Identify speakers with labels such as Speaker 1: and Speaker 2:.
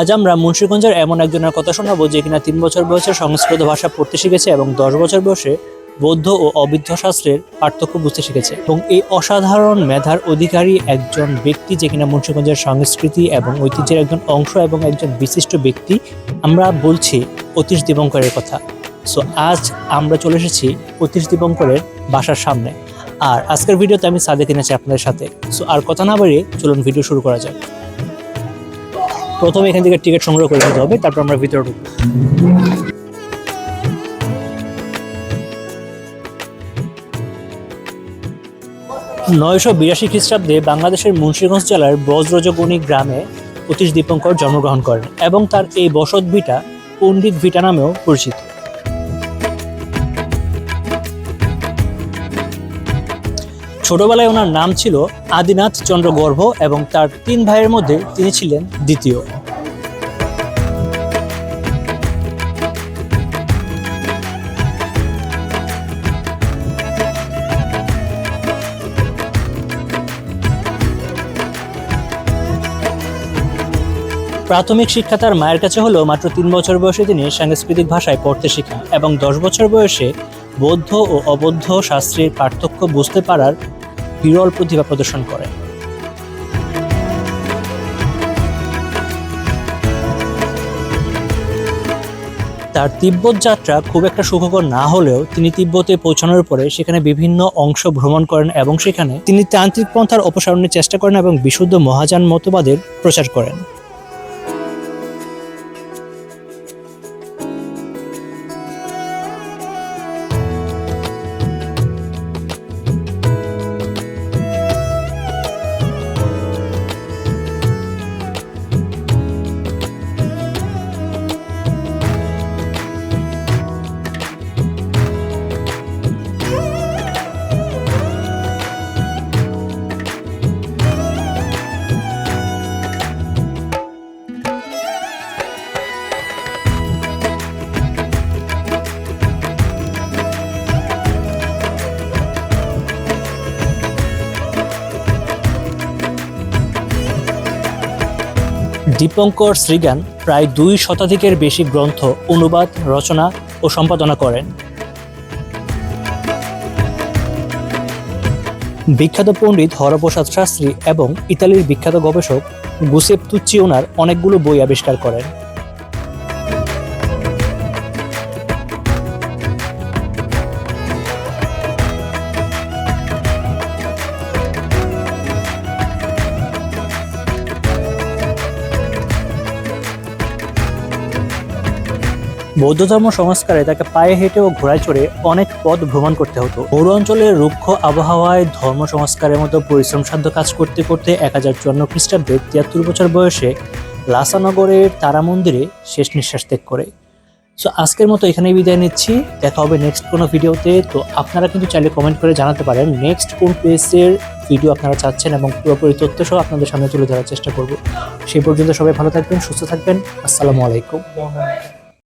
Speaker 1: আজ আমরা মুন্সিগঞ্জের এমন একজনের কথা শোনাবো যে কিনা তিন বছর বয়সে সংস্কৃত ভাষা পড়তে শিখেছে এবং দশ বছর বয়সে বৌদ্ধ ও অবিদ্ধ শাস্ত্রের পার্থক্য বুঝতে শিখেছে। এবং এই অসাধারণ মেধার অধিকারী একজন ব্যক্তি যে কিনা মুন্সিগঞ্জের সংস্কৃতি এবং ঐতিহ্যের একজন অংশ এবং একজন বিশিষ্ট ব্যক্তি, আমরা বলছি অতীশ দীপঙ্করের কথা। সো আজ আমরা চলে এসেছি অতীশ দীপঙ্করের বাসার সামনে। আর আজকের ভিডিওতে আমি সাদেক এনেছি আপনাদের সাথে। সো আর কথা না বাড়িয়ে চলুন ভিডিও শুরু করা যাক। প্রথমে এখান থেকে টিকিট সংগ্রহ করে নিতে হবে, তারপর আমরা ভিতরে ঢুকবো। নয়শো বিরাশি খ্রিস্টাব্দে বাংলাদেশের মুন্সীগঞ্জ জেলার ব্রজরজগণী গ্রামে অতীশ দীপঙ্কর জন্মগ্রহণ করেন এবং তার এই বসত ভিটা পণ্ডিত ভিটা নামেও পরিচিত। ছোটবেলায় ওনার নাম ছিল আদিনাথ চন্দ্র গর্ভ এবং তার তিন ভাইয়ের মধ্যে তিনি ছিলেন দ্বিতীয়। প্রাথমিক শিক্ষা তার মায়ের কাছে হলেও মাত্র তিন বছর বয়সে তিনি সাংস্কৃতিক ভাষায় পড়তে শিখেন এবং দশ বছর বয়সে বৌদ্ধ ও অবৌদ্ধ শাস্ত্রের পার্থক্য বুঝতে পারার বিরল প্রতিভা প্রদর্শন করে। তার তিব্বত যাত্রা খুব একটা সুখকর না হলেও তিনি তিব্বতে পৌঁছানোর পরে সেখানে বিভিন্ন অংশ ভ্রমণ করেন এবং সেখানে তিনি তান্ত্রিক পন্থার অপসারণের চেষ্টা করেন এবং বিশুদ্ধ মহাযান মতবাদের প্রচার করেন। দীপঙ্কর শ্রীগান প্রায় দুই শতাধিকের বেশি গ্রন্থ, অনুবাদ, রচনা ও সম্পাদনা করেন। বিখ্যাত পণ্ডিত হরপ্রসাদ শাস্ত্রী এবং ইতালির বিখ্যাত গবেষক গুসেপ তুচ্চি ওনার অনেকগুলো বই আবিষ্কার করেন। বৌদ্ধ ধর্ম সংস্কারে তাকে পায়ে হেঁটে ও ঘোড়ায় চড়ে অনেক পথ ভ্রমণ করতে হতো। পৌর অঞ্চলের রুক্ষ আবহাওয়ায় ধর্ম সংস্কারের মতো পরিশ্রম সাধ্য কাজ করতে করতে এক হাজার চুয়ান্ন খ্রিস্টাব্দে তিয়াত্তর বছর বয়সে লাসানগরের তারা মন্দিরে শেষ নিঃশ্বাস ত্যাগ করে। সো আজকের মতো এখানেই বিদায় নিচ্ছি। দেখা হবে নেক্সট কোনো ভিডিওতে। তো আপনারা কিন্তু চাইলে কমেন্ট করে জানাতে পারেন। নেক্সট কোন প্লেসের ভিডিও আপনারা চাচ্ছেন এবং পুরোপুরি তথ্য সহ আপনাদের সামনে তুলে ধরার চেষ্টা করব। সেই পর্যন্ত সবাই ভালো থাকবেন, সুস্থ থাকবেন। আসসালামু আলাইকুম।